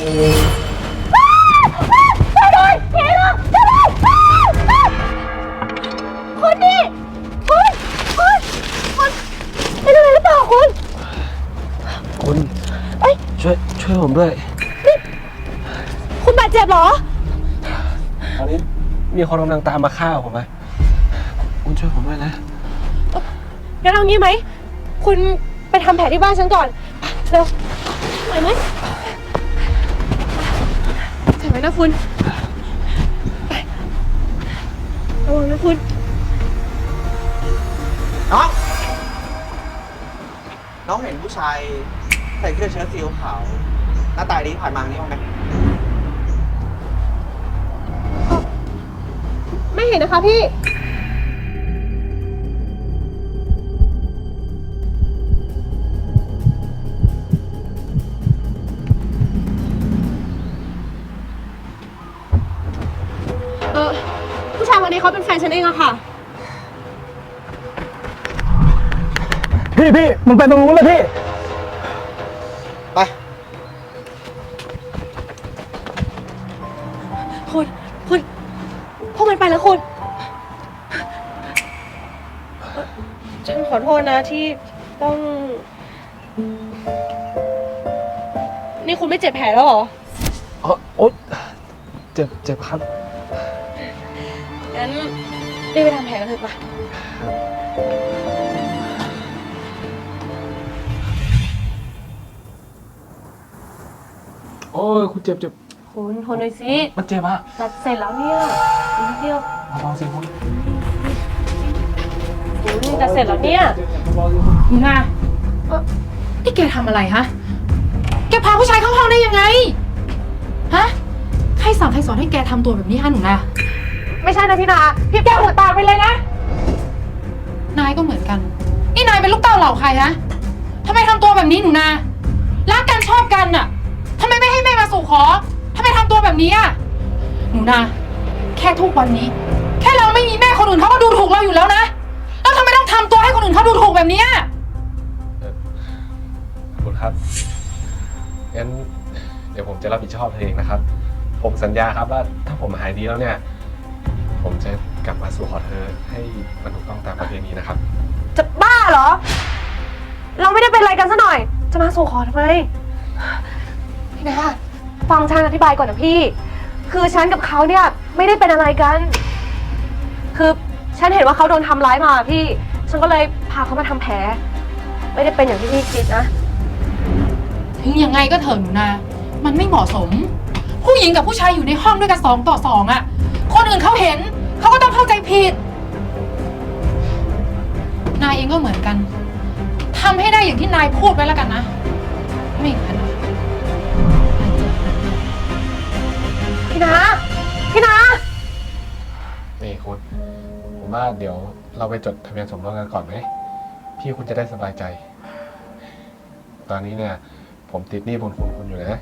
ช่วยด้วยผีหลอกช่วยด้วยคุณนี่คุณคุณคุณเป็นอะไรหรือเปล่าคุณคุณเอ้ยช่วยช่วยผมด้วย คุณบาดเจ็บเหรอ ตอนนี้มีคนกำลังตามมาฆ่าผมไหมคุณช่วยผมด้วยนะ งั้นเอางี้ไหม คุณไปทำแผลที่บ้านฉันก่อน เร็วไหวไหมใช่ไหม นะคุณ ไประวังนะคุณ น้อง น้องเห็นผู้ชายใส่เสื้อเชิ้ตสีขาวหน้าตาดีผ่านมานี่บ้างไหมไม่เห็นนะคะพี่ ฉันเองอะค่ะ พี่พี่มันไปตรงนู้นแล้วพี่ ไป คุณ คุณ พวกมันไปแล้วคุณเอ่อฉันขอโทษนะที่ต้อง นี่คุณไม่เจ็บแผลแล้วเหรอ อ๋อโอ๊ยเจ็บเจ็บครับงั้น รีบไปทำแผลกันเถอะปะโอ้ยคุณเจ็บเจ็บคุณทนหน่อยสิมันเจ็บอะตัดเสร็จแล้วเนี่ยอีกนิดเดียวเบาๆสิคุณคุณตัดเสร็จแล้วเนี่ยเบาๆสิคุณหนูนาเอ่อนี่แกทำอะไรฮะ แกพาผู้ชายเข้าห้องได้ยังไง ฮะ ใครสั่งใครสอนให้แกทำตัวแบบนี้ฮะหนูนา ไม่ใช่นะพี่นาพี่แก้วหัวตากไปเลยนะ นายก็เหมือนกัน นี่นายเป็นลูกเต้าเหล่าใครฮะทำไมทำตัวแบบนี้หนูนารักกันชอบกันน่ะทำไมไม่ให้แม่มาสู่ขอทำไมทำตัวแบบนี้อะหนูนาแค่ทุกวันนี้ แค่เราไม่มีแม่คนอื่นเขาก็ดูถูกเราอยู่แล้วนะแล้วทำไมต้องทำตัวให้คนอื่นเขาดูถูกแบบนี้อะคุณครับงั้นเดี๋ยวผมจะรับผิดชอบเองนะครับ ผมสัญญาครับว่าถ้าผมหายดีแล้วเนี่ย ผมจะกลับมาสู่ขอเธอให้มันถูกต้องตามประเพณีนะครับ จะบ้าเหรอ เราไม่ได้เป็นอะไรกันซะหน่อย จะมาสู่ขอทำไม พี่นาฟังฉันอธิบายก่อนนะพี่ คือฉันกับเขาเนี่ยไม่ได้เป็นอะไรกัน คือฉันเห็นว่าเขาโดนทำร้ายมาพี่ ฉันก็เลยพาเขามาทำแผล ไม่ได้เป็นอย่างที่พี่คิดนะ ถึงยังไงก็เถอะหนูนา มันไม่เหมาะสม ผู้หญิงกับผู้ชายอยู่ในห้องด้วยกันสองต่อสองอะคน อื่นเขาเห็น เขาก็ต้องเข้าใจผิด นายเองก็เหมือนกัน ทำให้ได้อย่างที่นายพูดไว้แล้วกันนะ ไม่อย่างนั้นอะนายเจ็บพี่นาพี่นานี่คุณ ผมว่าเดี๋ยวเราไปจดทะเบียนสมรสกันก่อนไหม พี่คุณจะได้สบายใจ ตอนนี้เนี่ย ผมติดหนี้บุญคุณคุณอยู่นะ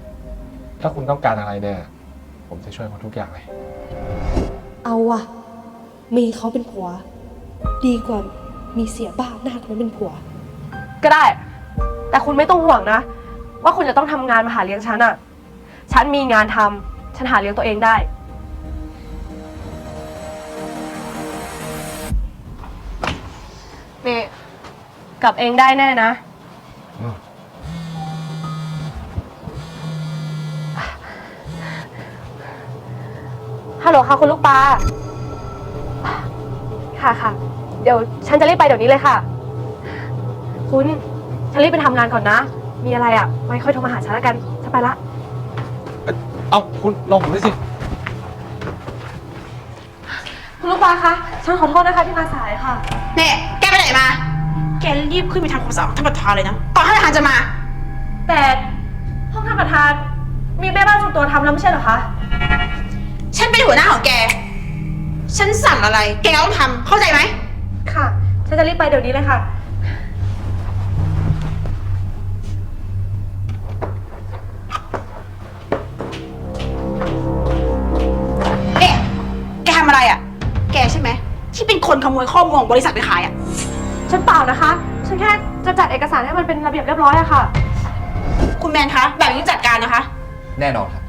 ถ้าคุณต้องการอะไรเนี่ย ผมจะช่วยคุณทุกอย่างเลย เอาอะมีเขาเป็นผัว ดีกว่ามีเสียบ้าหน้าคนนั้นเป็นผัว ก็ได้ แต่คุณไม่ต้องห่วงนะ ว่าคุณจะต้องทำงานมาหาเลี้ยงฉันอะฉันมีงานทำฉันหาเลี้ยงตัวเองได้ นี่กลับเองได้แน่นะ อืม ฮัลโหลค่ะคุณลูกปลา ค่ะค่ะ เดี๋ยวฉันจะรีบไปเดี๋ยวนี้เลยค่ะ คุณ ฉันรีบไปทำงานก่อนนะ มีอะไรอะ ไม่ค่อยโทรมาหาฉันแล้วกัน ฉันไปละ เอาคุณลงผมด้วยสิ คุณลูกปลาคะ ฉันขอโทษนะคะที่มาสายค่ะ เนี่ยแกไปไหนมา แกรีบขึ้นไปทำความสะอาดท่านประธานเลยนะก่อนท่านประธานจะมา แต่ห้องท่านประธานมีแม่บ้านส่วนตัวทำแล้วไม่ใช่เหรอคะฉัน เป็นหัวหน้าของแก ฉันสั่งอะไร แกก็ต้องทำเข้าใจไหม ค่ะ ฉันจะรีบไปเดี๋ยวนี้เลยค่ะ เนี่ยแกทำอะไรอะ่ะ แกใช่ไหม ที่เป็นคนขโมยข้อมูลของบริษัทไปขายอะ่ะ ฉันเปล่านะคะ ฉันแค่จะจัดเอกสารให้มันเป็นระเบียบเรียบร้อยอะค่ะ คุณแมนคะ แบบนี้จัดการนะคะ แน่นอนครับ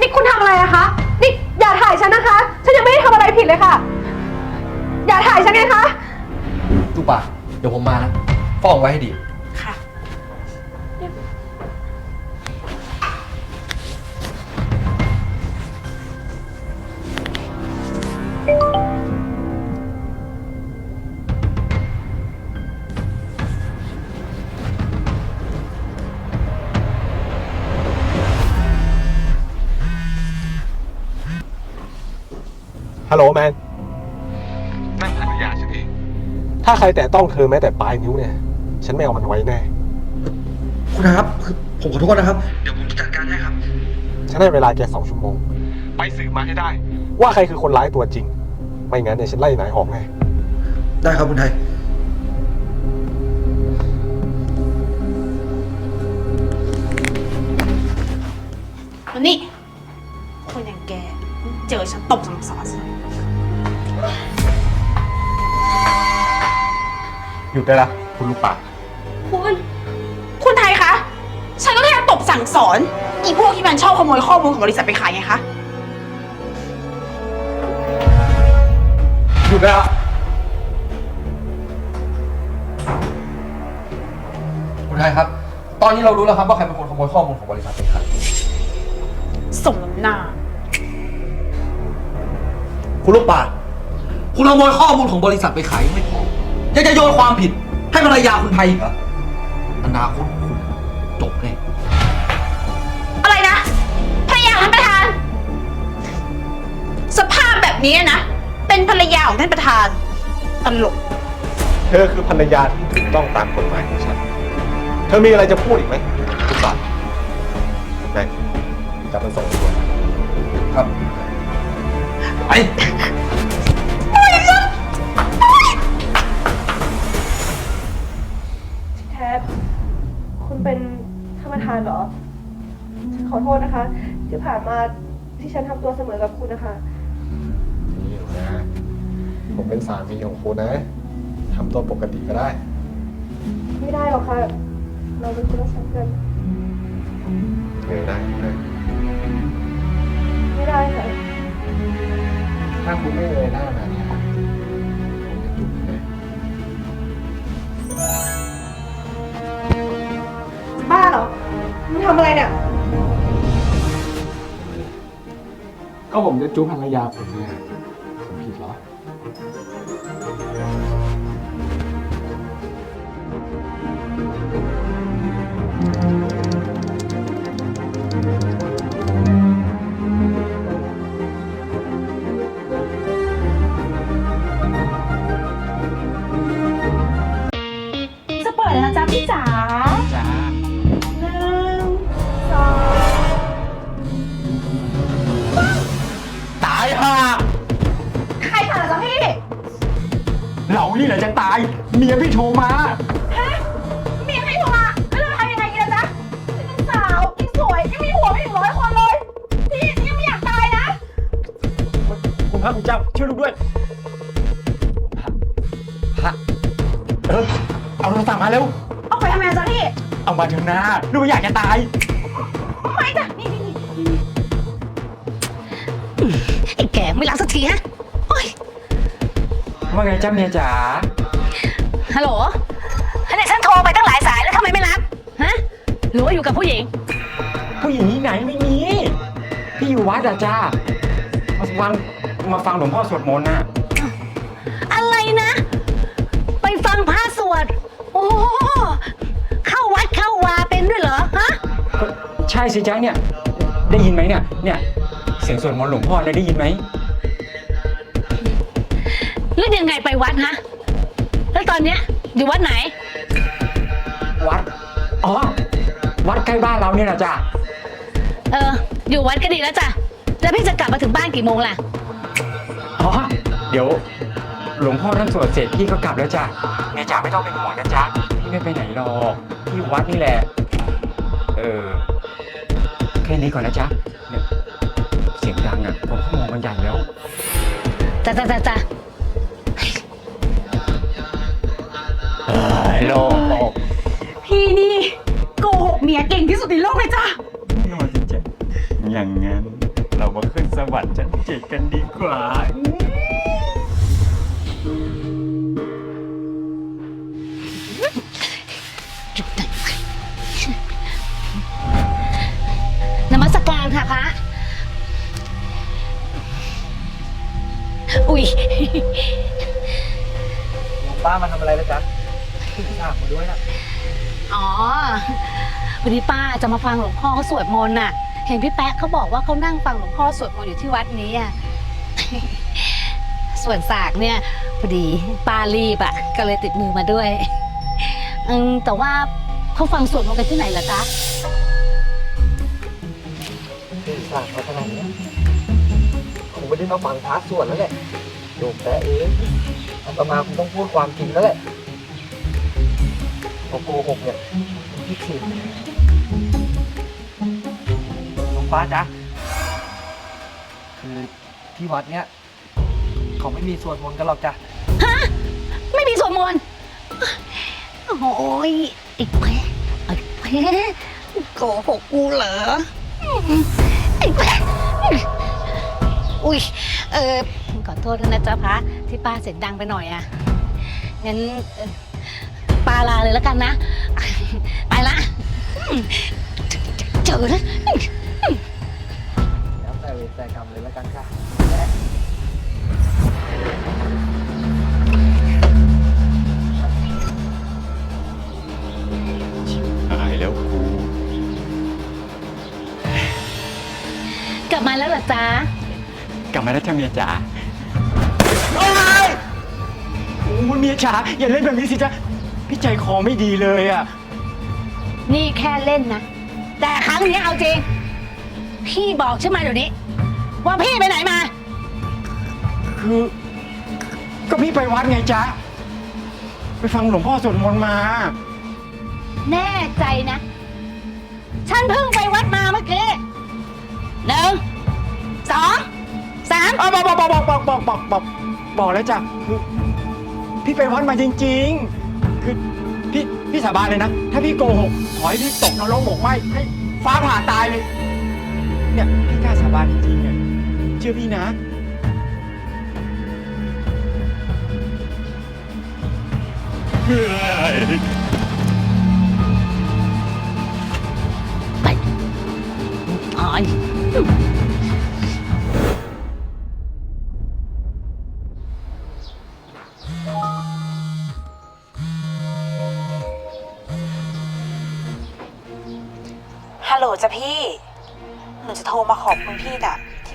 นี่คุณทำอะไรอะคะ นี่อย่าถ่ายฉันนะคะ ฉันยังไม่ได้ทำอะไรผิดเลยค่ะ อย่าถ่ายฉันไงคะ ลูกป่าเดี๋ยวผมมานะฟ้องไว้ให้ดี ฮัลโหลแมน นั่นภรรยาฉันเอง ถ้าใครแต่ต้องเธอแม้แต่ปลายนิ้วเนี่ย ฉันไม่เอามันไว้แน่ คุณนะครับคือผมขอโทษนะครับ เดี๋ยวผมจัดการให้ครับ ฉันให้เวลาแกสองชั่วโมง ไปสืบมาให้ได้ ว่าใครคือคนร้ายตัวจริง ไม่งั้นเนี่ยฉันไล่นายออกแน่ ได้ครับคุณไทยแล้วนี่คนอย่างแก เจอฉันตบสั่งสอนซะ หยุดได้ละคุณลูกป่าคุณ คุณไทยคะ ฉันก็แค่ตบสั่งสอนอีพวกที่มันชอบขโมยข้อมูลของบริษัทไปขายไงคะ หยุดได้ละคุณไทยครับ ตอนนี้เรารู้แล้วครับว่าใครเป็นคนขโมยข้อมูลของบริษัทไปขายสมน้ำหน้า คุณลูกป่าคุณขโมยข้อมูลของบริษัทไปขายยังไม่พอ ยังจะโยนความผิดให้ภรรยาคุณไทยอีกเหรออนาคตคุณจบแน่อะไรนะภรรยาของท่านประธาน สภาพแบบนี้นะ เป็นภรรยาของท่านประธานตลก เธอคือภรรยาที่ถูกต้องตามกฎหมายของฉัน เธอมีอะไรจะพูดอีกไหมคุณป่าแม่จับมันส่งตำรวจครับ ไป เหรอฉันขอโทษนะคะ ที่ผ่านมาที่ฉันทำตัวเสมอกับคุณนะคะ นี่หนูนะ ผมเป็นสามีของคุณนะทำตัวปกติก็ได้ ไม่ได้หรอกค่ะ เราเป็นคนละชั้นกันเงยได้นะไม่ได้ค่ะ ถ้าคุณไม่เงยหน้ามา มึงทำอะไรเนี่ยก็ผมจะจูบภรรยาผมเนี่ย เรานี่แหละจะตาย เมียพี่โทรมา ฮะเมียใครโทรมาแล้วเราทำยังไงกันล่ะจ๊ะฉันเป็นสาวยิ่งสวยยังมีผัวไม่ถึงร้อยคนเลยพี่ยังไม่อยากตายนะ คุณพระคุณเจ้าช่วยลูกด้วยพระพระเออเอาโทรศัพท์มาเร็ว เอาไปทำไมจ๊ะพี่เอามาเถอะนะลูกอยากจะตาย ไม่จ้ะนี่นี่นี่ไอ้แก่ไม่รักสักทีฮะโอ้ย ว่าไงจ้าเมียจ๋า ฮัลโหลเนี่ยฉันโทรไปตั้งหลายสายแล้วทำไมไม่รับ ฮะ หรือว่าอยู่กับผู้หญิง ผู้หญิงที่ไหนไม่มี พี่อยู่วัดอะจ้ามาฟังมาฟังหลวงพ่อสวดมนต์น่ะ อะไรนะ ไปฟังพระสวด โอ้เข้าวัดเข้าวาเป็นด้วยเหรอ ฮะ ก็ใช่สิจ้าเนี่ย ได้ยินไหมเนี่ย เนี่ย เสียงสวดมนต์หลวงพ่อเนี่ยได้ยินไหม แล้วยังไงไปวัดฮะ แล้วตอนเนี้ยอยู่วัดไหน วัด อ๋อ วัดใกล้บ้านเราเนี่ยนะจ้าเออ อยู่วัดก็ดีแล้วจ้ะ แล้วพี่จะกลับมาถึงบ้านกี่โมงล่ะ อ๋อ เดี๋ยว หลวงพ่อท่านสวดเสร็จพี่ก็กลับแล้วจ้ะเมียจ๋าไม่ต้องเป็นห่วงนะจ๊ะ พี่ไม่ไปไหนหรอกพี่อยู่วัดนี่แหละ เออ แค่นี้ก่อนนะจ๊ะเนี่ยเสียงดังอะผมก็มองมันใหญ่แล้ว จ้ะจ้ะจ้ะจ้ะ โลกพี่นี่โกหกเมียเก่งที่สุดในโลกเลยจ้านอนจะอย่างนั้น เรามาขึ้นสวัสดิ์ชั้นเจ็ดกันดีกว่า วันนี้ป้าจะมาฟังหลวงพ่อเขาสวดมนต์น่ะ เห็นพี่แป๊ะเขาบอกว่าเขานั่งฟังหลวงพ่อสวดมนต์อยู่ที่วัดนี้อะ ส่วนสากเนี่ยพอดีป้ารีบอะ ก็เลยติดมือมาด้วยอืมแต่ว่าเขาฟังสวดมนต์กันที่ไหนล่ะจ๊ะขึ้นฉากมาขนาดนี้คงไม่ได้มาฟังพระสวดแล้วแหละโยมแต่เองอาตมาคงต้องพูดความจริงแล้วแหละพอโกหกเนี่ยมันคิดถึง หลวงป้าจ๊ะคือที่วัดเนี้ยเขาไม่มีสวดมนต์กันหรอกจ้ะฮะ ไม่มีสวดมนต์ โอ้ยไอ้แพ้ไอ้แพ้โกหกกูเหรอ ไอ้แพ้อุ้ย เออขอโทษนะจ๊ะพระที่ป้าเสียงดังไปหน่อยอะงั้นป้าลาเลยแล้วกันนะ ไปละ เจอนะ กรรมเลยแล้วกันค่ะหายแล้วกู กลับมาแล้วเหรอจ๊ะ กลับมาแล้วจ้าเมียจ๋าโอ้ยโอ้ยเมียจ๋าอย่าเล่นแบบนี้สิจ๊ะพี่ใจคอไม่ดีเลยอะ นี่แค่เล่นนะ แต่ครั้งนี้เอาจริง พี่บอกใช่ไหมเดี๋ยวนี้ ว่าพี่ไปไหนมา คือ ก็พี่ไปวัดไงจ๊ะ ไปฟังหลวงพ่อสวดมนต์มา แน่ใจนะ ฉันเพิ่งไปวัดมาเมื่อกี้หนึ่งสองสามอ้าวบอกบอกบอกบอกบอกบอกบอกบอกแล้วจ้ะคือพี่ไปวัดมาจริง ๆ คือพี่พี่สาบานเลยนะ ถ้าพี่โกหกขอให้พี่ตกนรกหมกไหมให้ฟ้าผ่าตายเลย เนี่ยพี่กล้าสาบานจริงๆเนี่ย เชื่อพี่นะอ๋อ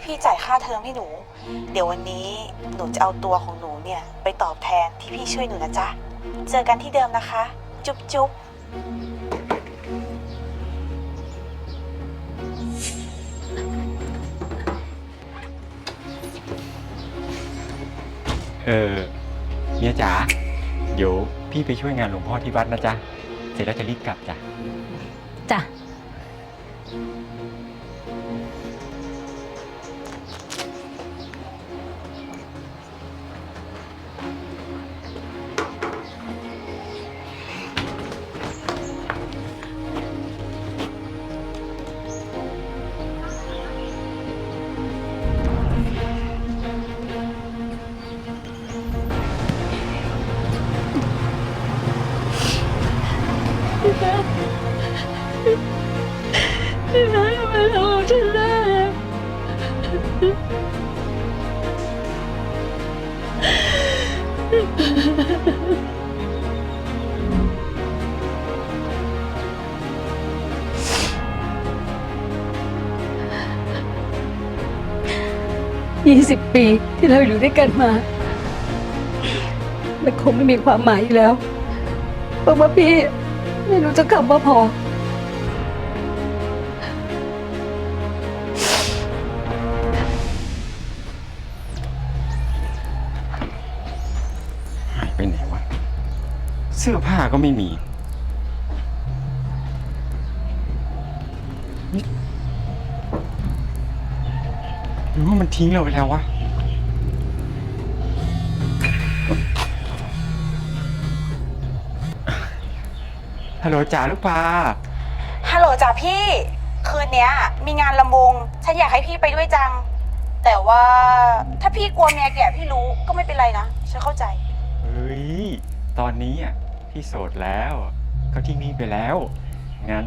พี่จ่ายค่าเทอมให้หนู เดี๋ยววันนี้หนูจะเอาตัวของหนูเนี่ย ไปตอบแทนที่พี่ช่วยหนูนะจ๊ะ เจอกันที่เดิมนะคะ จุ๊บจุ๊บเออเมียจ๋าเดี๋ยวพี่ไปช่วยงานหลวงพ่อที่วัดนะจ๊ะ เสร็จแล้วจะรีบกลับจ้ะ จ้ะ ยี่สิบปีที่เราอยู่ด้วยกันมา มันคงไม่มีความหมายอีกแล้วเพราะว่าพี่ไม่รู้จะคำว่าพอ หายไปไหนวะ เสื้อผ้าก็ไม่มีนี่หรือ ว่ามันทิ้งเราไปแล้ววะ ฮัลโหลจ๋าลูกปลาฮัลโหลจ้ะพี่ คืนเนี้ย มีงานลำวง ฉันอยากให้พี่ไปด้วยจัง แต่ว่าถ้าพี่กลัวเมียแก่พี่รู้ก็ไม่เป็นไรนะ ฉันเข้าใจ เฮ้ย ตอนนี้อะพี่โสดแล้ว เขาทิ้งพี่ไปแล้ว งั้น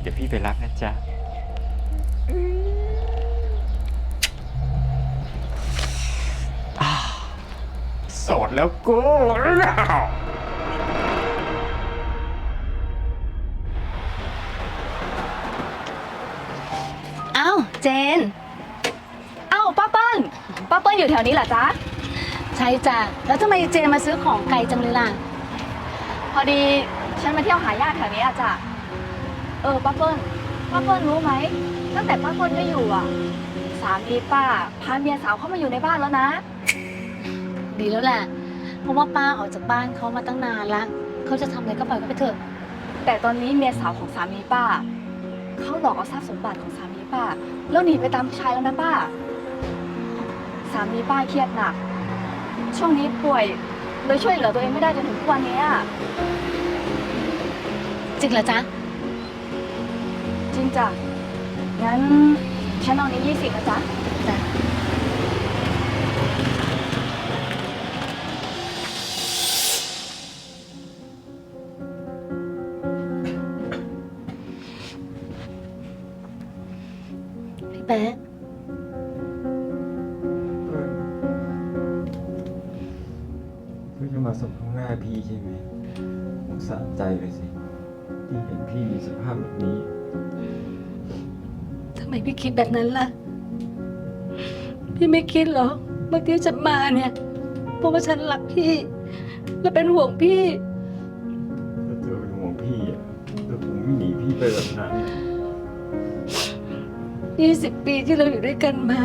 เดี๋ยวพี่ไปรับนะจ๊ะอ่าโสดแล้วกูอ้าวเจนอ้าวป้าเปิ้ลป้าเปิ้ลอยู่แถวนี้เหรอจ๊ะ ใช่จ้ะ แล้วทำไมเจนมาซื้อของไกลจังเลยล่ะ พอดีฉันมาเที่ยวหาญาติแถวนี้อะจ้ะ เออป้าเปิ้ลป้าเปิ้ลรู้ไหมตั้งแต่ป้าเปิ้ลไม่อยู่อะ สามีป้าพาเมียสาวเข้ามาอยู่ในบ้านแล้วนะ ดีแล้วแหละเพราะว่าป้าออกจากบ้านเขามาตั้งนานละเขาจะทำอะไรก็ปล่อยเขาไปเถอะ แต่ตอนนี้เมียสาวของสามีป้า เขาหลอกเอาทรัพย์สมบัติของสามีป้า แล้วหนีไปตามผู้ชายแล้วนะป้า สามีป้าเครียดหนัก ช่วงนี้ป่วยเลยช่วยเหลือตัวเองไม่ได้จนถึงทุกวันนี้อะจริงเหรอจ๊ะ จริงจ้ะงั้นฉันเอานี้ยี่สิบนะจ๊ะ จ้ะ แป๊ะเพื่อจะมาสมทบหน้าพี่ใช่ไหมสงสารใจเลยสิที่เห็นพี่มีสภาพแบบนี้ ทำไมพี่คิดแบบนั้นล่ะ พี่ไม่คิดหรอกเมื่อกี้ฉันมาเนี่ยเพราะว่าฉันรักพี่ และเป็นห่วงพี่ ถ้าเธอเป็นห่วงพี่อะเธอคงไม่หนีพี่ไปแบบนั้น 20ปีที่เราอยู่ด้วยกันมา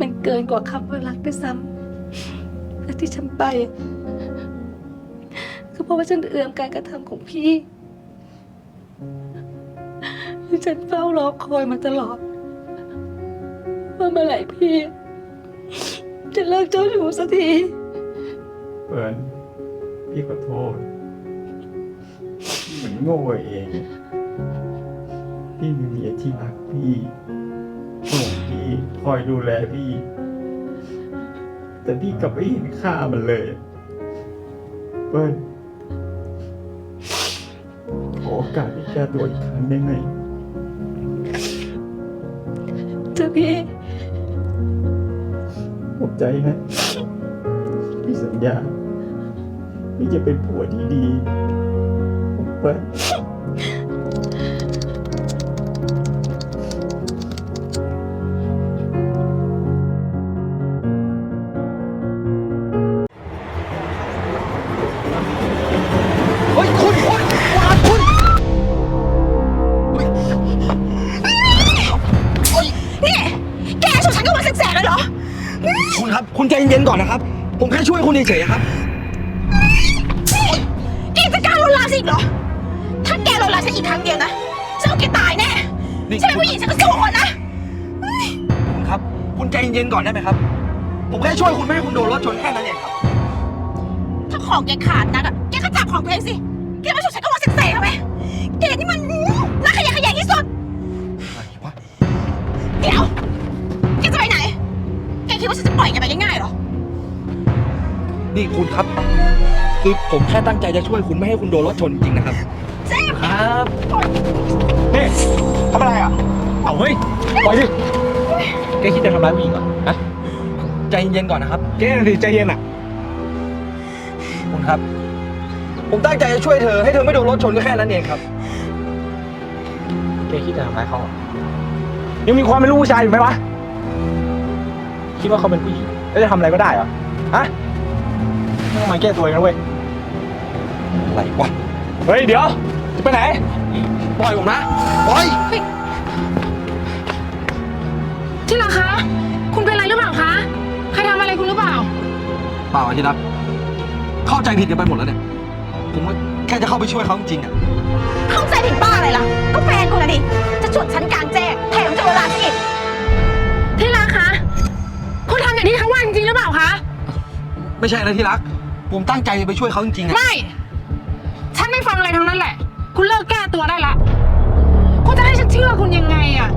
มันเกินกว่าคำว่ารักด้วยซ้ำและที่ฉันไปก็เพราะว่าฉันเอื้อมการกระทำของพี่ฉันเฝ้ารอคอยมาตลอดว่าเมื่อไหร่พี่ จะเลิกเจ้าชู้สักทีเปิร์นพี่ขอโทษ เหมือนโง่เอง พี่มีเมียที่รักพี่ห่วงพี่คอยดูแลพี่ แต่พี่กลับไม่เห็นค่ามันเลย เปิ้ลขอโอกาสให้แก้ตัวอีกครั้งได้ไหมเจ้าพี่ผมใจนะพี่สัญญาพี่จะเป็นผัวที่ดีของเปิ้ล นๆก่อนนะครับ ผมแค่ช่วยคุณเฉยๆครับ แกจะกล้าลวนลามฉันอีกเหรอ ถ้าแกลวนลามฉันอีกครั้งเดียวนะฉันเอาแกตายแน่นี่ ฉันเป็นผู้หญิงฉันก็สู้คนนะคุณครับ คุณใจเย็นๆก่อนได้ไหมครับ ผมแค่ช่วยคุณไม่ให้คุณโดนรถชนแค่นั้นเองครับ ถ้าของแกขาดนักอะแกก็จับของตัวเองสิ แกมาชวนฉันก็วันแสกๆทำไมแกนี่มันน่าขยะแขยงที่สุด อะไรวะ เดี๋ยว แกจะไปไหน แกคิดว่าฉันจะปล่อยแกไปง่ายๆเหรอ นี่คุณครับคือผมแค่ตั้งใจจะช่วยคุณไม่ให้คุณโดนรถชนจริงๆนะครับเจ็บครับนี่ทำอะไรอะเอาเฮ้ยปล่อยดิแกคิดจะทำร้ายผู้หญิงเหรอฮะใจเย็นๆก่อนนะครับแกน่ะสิใจเย็นอะคุณครับ ผมตั้งใจจะช่วยเธอให้เธอไม่โดนรถชนก็แค่นั้นเองครับแกคิดจะทำร้ายเขาเหรอยังมีความเป็นลูกผู้ชายอยู่ไหมวะคิดว่าเขาเป็นผู้หญิงแล้วจะทำอะไรก็ได้เหรอฮะไม่ต้องมาแก้ตัวเองนะเว้ยอะไรวะเฮ้ยเดี๋ยวจะไปไหน ปล่อยผมนะปล่อยที่รักคะ คุณเป็นอะไรหรือเปล่าคะ ใครทำอะไรคุณหรือเปล่า เปล่าที่รักเข้าใจผิดกันไปหมดแล้วเนี่ยผมก็แค่จะเข้าไปช่วยเขาจริงๆอะเข้าใจผิดบ้าอะไรล่ะ ก็แฟนคุณนะดิ จะชวนฉันกลางแจ้งแถมจะลวนลามฉันอีก ที่รักคะ คุณทำอย่างที่เขาว่าจริงๆหรือเปล่าคะ ไม่ใช่นะที่รัก ผมตั้งใจจะไปช่วยเขาจริงๆอะไม่ ฉันไม่ฟังอะไรทั้งนั้นแหละ คุณเลิกแก้ตัวได้ละ คุณจะให้อะ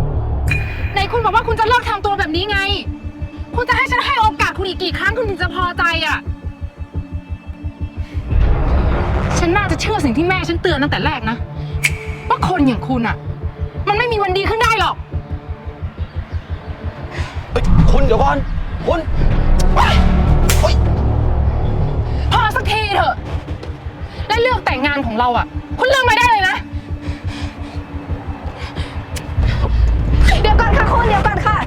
ไหนคุณบอกว่าคุณจะเลิกทำตัวแบบนี้ไง คุณจะให้ฉันให้โอกาสคุณอีกกี่ครั้งคุณถึงจะพอใจอะฉันน่าจะเชื่อสิ่งที่แม่ฉันเตือนตั้งแต่แรกนะ ว่าคนอย่างคุณอะมันไม่มีวันดีขึ้นได้หรอกเฮ้ยคุณเดี๋ยวก่อนคุณ เรื่องแต่งงานของเราอะคุณเลิกมาได้เลยนะ เดี๋ยวก่อนค่ะคุณเดี๋ยวก่อนค่ะ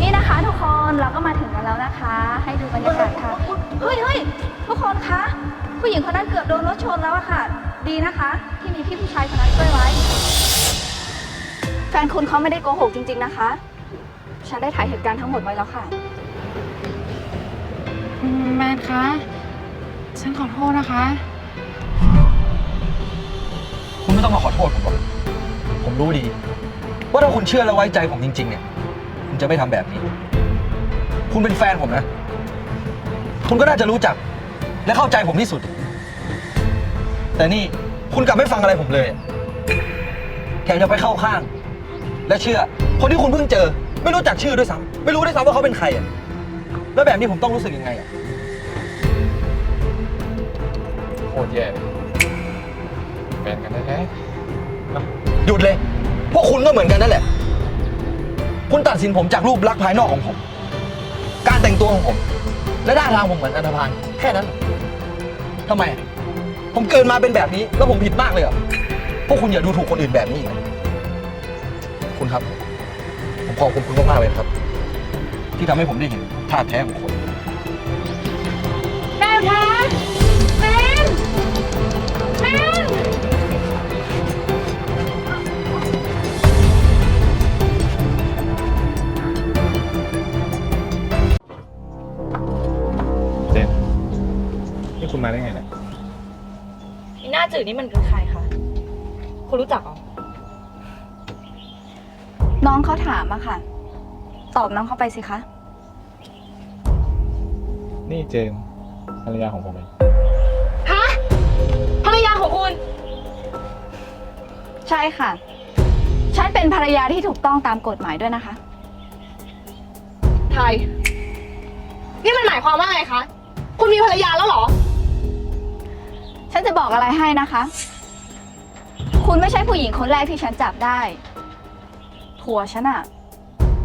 นี่นะคะทุกคนเราก็มาถึงกันแล้วนะคะ ให้ดูบรรยากาศค่ะเฮ้ยเฮ้ยทุกคนคะผู้หญิงคนนั้นเกือบโดนรถชนแล้วอะค่ะ ดีนะคะ ที่มีพี่ผู้ชายคนนั้นช่วยไว้ แฟนคุณเขาไม่ได้โกหกจริง ๆ นะคะ ฉันได้ถ่ายเหตุการณ์ทั้งหมดไว้แล้วค่ะอืมแมนคะ ฉันขอโทษนะคะ คุณไม่ต้องมาขอโทษผมหรอก ผมรู้ดี ว่าถ้าคุณเชื่อและไว้ใจผมจริง ๆ เนี่ย คุณจะไม่ทำแบบนี้ คุณเป็นแฟนผมนะ คุณก็น่าจะรู้จัก และเข้าใจผมที่สุด แต่นี่คุณกลับไม่ฟังอะไรผมเลย แถมยังไปเข้าข้าง และเชื่อ คนที่คุณเพิ่งเจอ ไม่รู้จักชื่อด้วยซ้ำไม่รู้ด้วยซ้ำว่าเขาเป็นใครอะแล้วแบบนี้ผมต้องรู้สึกยังไงอะโคตรแย่เลยแฟนกันแท้หยุดเลย พวกคุณก็เหมือนกันนั่นแหละ คุณตัดสินผมจากรูปลักษณ์ภายนอกของผม การแต่งตัวของผม และด้านทางผมเหมือนอันธพาลแค่นั้นทำไม ผมเกินมาเป็นแบบนี้ แล้วผมผิดมากเลยเหรอพวกคุณอย่าดูถูกคนอื่นแบบนี้อีกนะ คุณครับ ผมขอบคุณคุณมากๆเลยนะครับ ที่ทำให้ผมได้เห็นท่าแท้ของคน แม่คะแมนแมนๆเจนนี่คุณมาได้ไงเนี่ยอีหน้าจืดนี่มันคือใครคะ คุณรู้จักเหรอ น้องเขาถามอะค่ะ ตอบน้องเขาไปสิคะ นี่เจนภรรยาของผมเอง ฮะภรรยาของคุณ ใช่ค่ะ ฉันเป็นภรรยาที่ถูกต้องตามกฎหมายด้วยนะคะ ไทย นี่มันหมายความว่าไงคะ คุณมีภรรยาแล้วเหรอ ฉันจะบอกอะไรให้นะคะ คุณไม่ใช่ผู้หญิงคนแรกที่ฉันจับได้ ผัวฉันอะ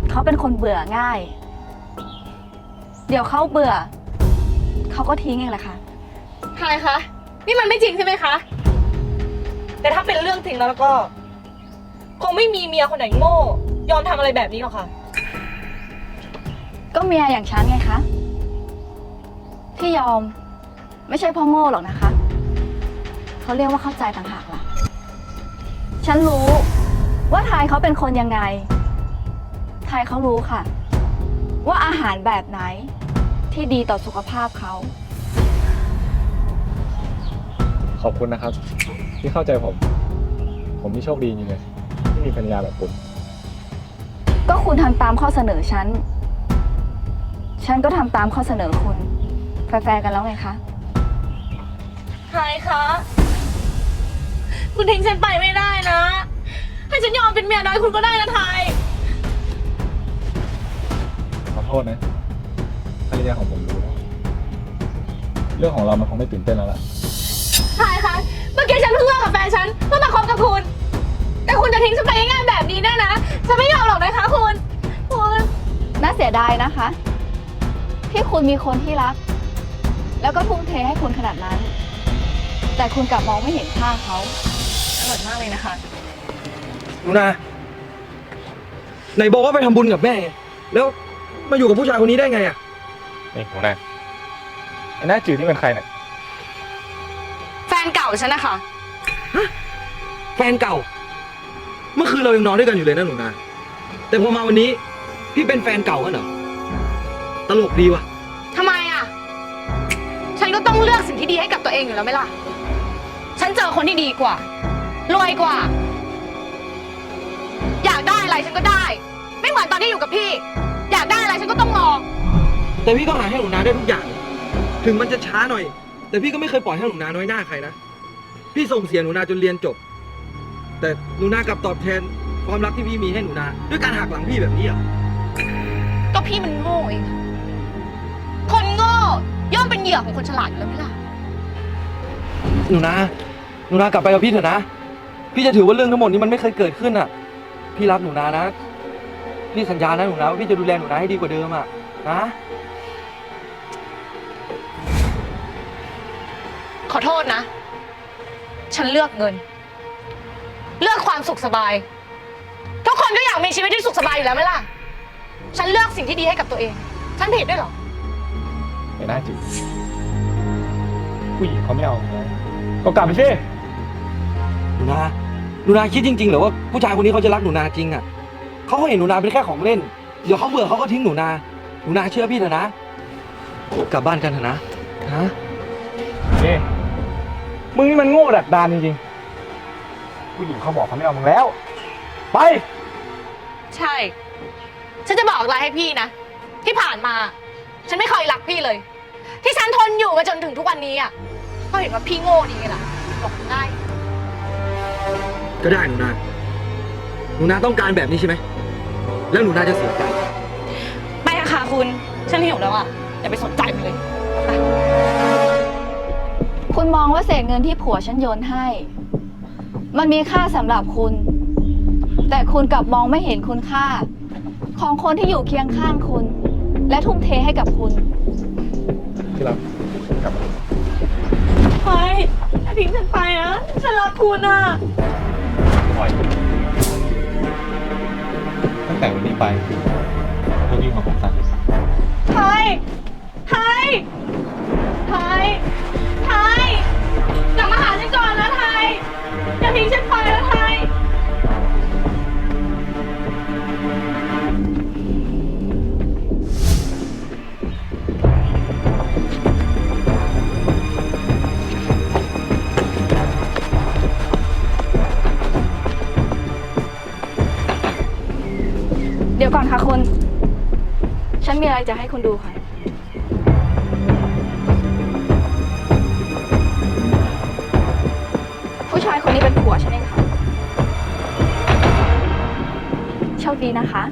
เขาเป็นคนเบื่อง่าย เดี๋ยวเขาเบื่อ เขาก็ทิ้งเองแหละค่ะไทยคะ นี่มันไม่จริงใช่ไหมคะ แต่ถ้าเป็นเรื่องจริงแล้วก็ คงไม่มีเมียคนไหนโง่ ยอมทำอะไรแบบนี้หรอกค่ะ ก็เมียอย่างฉันไงคะ ที่ยอมไม่ใช่เพ่อโง่หรอกนะคะ เขาเรียกว่าเข้าใจต่างหากล่ะ ฉันรู้ ว่าไทยเขาเป็นคนยังไงไทยเขารู้ค่ะ ว่าอาหารแบบไหนที่ดีต่อสุขภาพเขา ขอบคุณนะครับ ที่เข้าใจผม ผมนี่โชคดีจริงเลยที่มีภรรยาแบบคุณ ก็คุณทำตามข้อเสนอฉัน ฉันก็ทำตามข้อเสนอคุณ แฟร์ๆกันแล้วไงคะใครคะ คุณทิ้งฉันไปไม่ได้นะ ให้ฉันยอมเป็นเมียน้อยคุณก็ได้นะไทย ขอโทษนะภรรยาของผมรู้แล้วเรื่องของเรามันคงไม่ตื่นเต้นแล้วล่ะไทยคะเมื่อกี้ฉันเพิ่งเลิกกับแฟนฉันเพื่อมาคบกับคุณ แต่คุณจะทิ้งฉันไปง่ายๆแบบนี้แน่นะ ฉันไม่ยอมหรอกนะคะคุณ คุณ น่าเสียดายนะคะ ที่คุณมีคนที่รัก แล้วก็ทุ่มเทให้คุณขนาดนั้น แต่คุณกลับมองไม่เห็นค่าเขาอร่อยมากเลยนะคะ ลูนาไหนบอกว่าไปทำบุญกับแม่ไงแล้วมาอยู่กับผู้ชายคนนี้ได้ไงอะนี่หัวหน้าไอ้หน้าจืดนี่เป็นใครเนี่ยแฟนเก่าฉันนะคะ แฟนเก่า เมื่อคืนเรายังนอนด้วยกันอยู่เลยนะหนูนาแต่พอมาวันนี้ พี่เป็นแฟนเก่ากันเหรอตลกดีว่ะ ทำไมอะ ฉันก็ต้องเลือกสิ่งที่ดีให้กับตัวเองอยู่แล้วไหมล่ะ ฉันเจอคนที่ดีกว่า รวยกว่า อยากได้อะไรฉันก็ได้ ไม่เหมือนตอนที่อยู่กับพี่ อยากได้อะไรฉันก็ต้องรอ แต่พี่ก็หาให้หนูนาได้ทุกอย่าง ถึงมันจะช้าหน่อย แต่พี่ก็ไม่เคยปล่อยให้หนูนาน้อยหน้าใครนะ พี่ส่งเสียหนูนาจนเรียนจบ แต่หนูนากลับตอบแทนความรักที่พี่มีให้หนูนา ด้วยการหักหลังพี่แบบนี้เหรอก็พี่มันโง่เองคนโง่ย่อมเป็นเหยื่อของคนฉลาดอยู่แล้วไหมล่ะ หนูนา หนูนากลับไปกับพี่เถอะนะ พี่จะถือว่าเรื่องทั้งหมดนี้มันไม่เคยเกิดขึ้นอะ พี่รักหนูนานะ พี่สัญญานะหนูนาว่าพี่จะดูแลหนูนาให้ดีกว่าเดิมอะนะขอโทษนะ ฉันเลือกเงิน เลือกความสุขสบาย ทุกคนก็อยากมีชีวิตที่สุขสบายอยู่แล้วไหมล่ะ ฉันเลือกสิ่งที่ดีให้กับตัวเอง ฉันผิดด้วยเหรอไม่น่าจริงผู้หญิงเขาไม่เอานะก็กลับไปสิ หนูนา หนูนาคิดจริงๆเหรอว่าผู้ชายคนนี้เขาจะรักหนูนาจริงอะเขาก็เห็นหนูนาเป็นแค่ของเล่น เดี๋ยวเขาเบื่อเขาก็ทิ้งหนูนา หนูนาเชื่อพี่เถอะนะ กลับบ้านกันเถอะนะนะเอ้มึงนี่มันโง่ดักดานจริงๆ ผู้หญิงเขาบอกเขาไม่เอามึงแล้ว ไป ใช่ ฉันจะบอกอะไรให้พี่นะ ที่ผ่านมา ฉันไม่เคยรักพี่เลย ที่ฉันทนอยู่มาจนถึงทุกวันนี้อะเพราะเห็นว่าพี่โง่ดีไงล่ะบอกง่าย ก็ได้หนูนา หนูนาต้องการแบบนี้ใช่ไหม แล้วหนูนาจะเสียใจ ไปอะค่ะคุณ ฉันหิวแล้วอะ อย่าไปสนใจมันเลยคุณมองว่าเศษเงินที่ผัวฉันโยนให้ มันมีค่าสำหรับคุณ แต่คุณกลับมองไม่เห็นคุณค่า ของคนที่อยู่เคียงข้างคุณ และทุ่มเทให้กับคุณ ที่รักกลับมา ไปอย่าทิ้งฉันไปนะ ฉันรักคุณอะ่อยตั้งแต่วันนี้ไปเลิกยุ่งกับผมซะไทยไทยไทยไทยกลับมาหาฉันก่อนนะไทยอย่าทิ้งฉันไปนะไทย ฉันมีอะไรจะให้คุณดูค่ะ ผู้ชายคนนี้เป็นผัวฉันเองค่ะ โชคดีนะคะ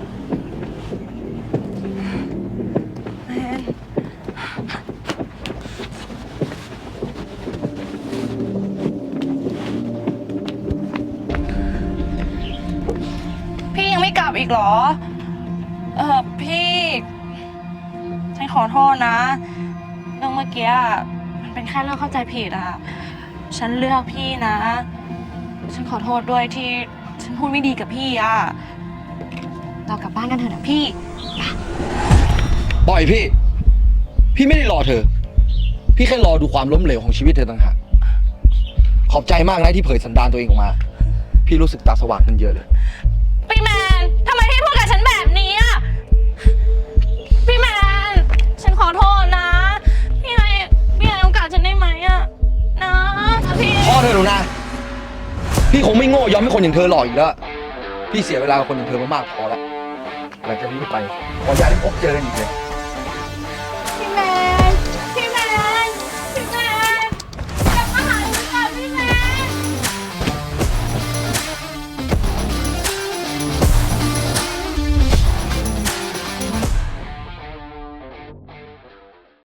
พี่ยังไม่กลับอีกเหรอ ขอโทษนะ เรื่องเมื่อกี้อะมันเป็นแค่เรื่องเข้าใจผิดอะฉันเลือกพี่นะ ฉันขอโทษด้วยที่ฉันพูดไม่ดีกับพี่อะเรากลับบ้านกันเถอะนะพี่ ปล่อยพี่ พี่ไม่ได้รอเธอ พี่แค่รอดูความล้มเหลวของชีวิตเธอต่างหาก ขอบใจมากนะที่เผยสันดานตัวเองออกมา พี่รู้สึกตาสว่างขึ้นเยอะเลย เธอหนูนะพี่คงไม่โง่ยอมให้คนอย่างเธอหลอกอีกแล้ว พี่เสียเวลากับคนอย่างเธอมามากพอแล้วหลังจากนี้ไปขออย่าได้พบเจอกันอีกเลย